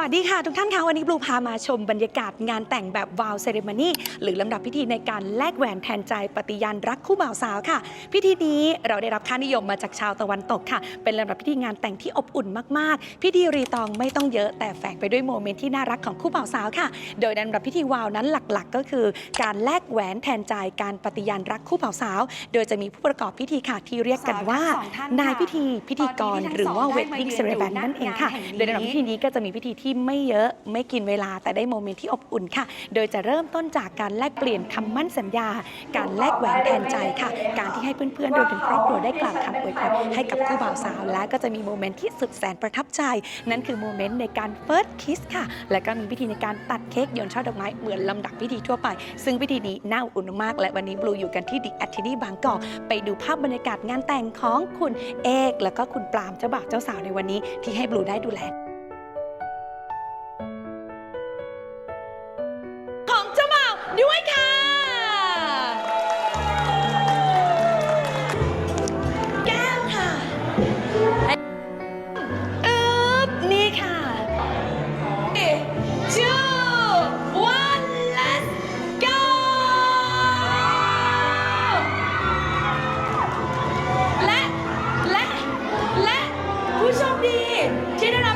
วัสดีค่ะ ทุกท่านคะวันนี้บลูพามาชมบรรยากาศงานแต่งแบบวาวเซเรม n นีหรือลำดับพิธีในการแลกแหวนแทนใจปฏิญาณรักคู่บ่าวสาวค่ะ พิธีนี้เราได้รับค่านิยมมาจากชาวตะวันตกค่ะ เป็นลำดับพิธีงานแต่งที่อบอุ่นมากๆ พิธีรีตองไม่ต้องเยอะแต่แฝงไปด้วยโมเมนต์ที่น่ารักของคู่บ่าวสาวค่ะ โดยในลำดับพิธีวาวนั้นหลักๆ ก็คือ การแลกแหวนแทนใจการปฏิญาณรักคู่บ่าวสาว โดยจะมีผู้ประกอบพิธีค่ะที่เรียกกันว่าสองท่านนายพิธีพิธีกรตอนนี้ทั้งหรือว่าสองได้ wedding มายืน ceremony อยู่นั่นเองค่ะหน้างานแห่งนี้โดยในลำดับพิธีนี้ก็จะมีพิธีที่ที่ไม่เยอะไม่กินเวลาแต่ได้โมเมนต์ที่อบอุ่นค่ะ โดยจะเริ่มต้นจากการแลกเปลี่ยนคำมั่นสัญญา การแลกแหวนแทนใจค่ะ การที่ให้เพื่อนๆรวมถึงครอบครัวได้กล่าวคำอวยพรให้กับคู่บ่าวสาว และก็จะมีโมเมนต์ที่สุดแสนประทับใจ นั่นคือโมเมนต์ในการ first kiss ค่ะ และก็มีพิธีในการตัดเค้กโยนช่อดอกไม้เหมือนลำดับพิธีทั่วไป ซึ่งพิธีนี้น่าอุ่นมาก และวันนี้บลูอยู่กันที่ดิแอททินีบางกอกไปดูภาพบรรยากาศงานแต่งของคุณเอก แล้วก็คุณปรามเจ้าบ่าวเจ้าสาวในวันนี้ที่ให้บลูได้ดูแล ด้วยค่ะ แก้วค่ะอึ๊บนี่ค่ะชื่อวันเลสโก และ และ และผู้ชคดีที่ได้รับ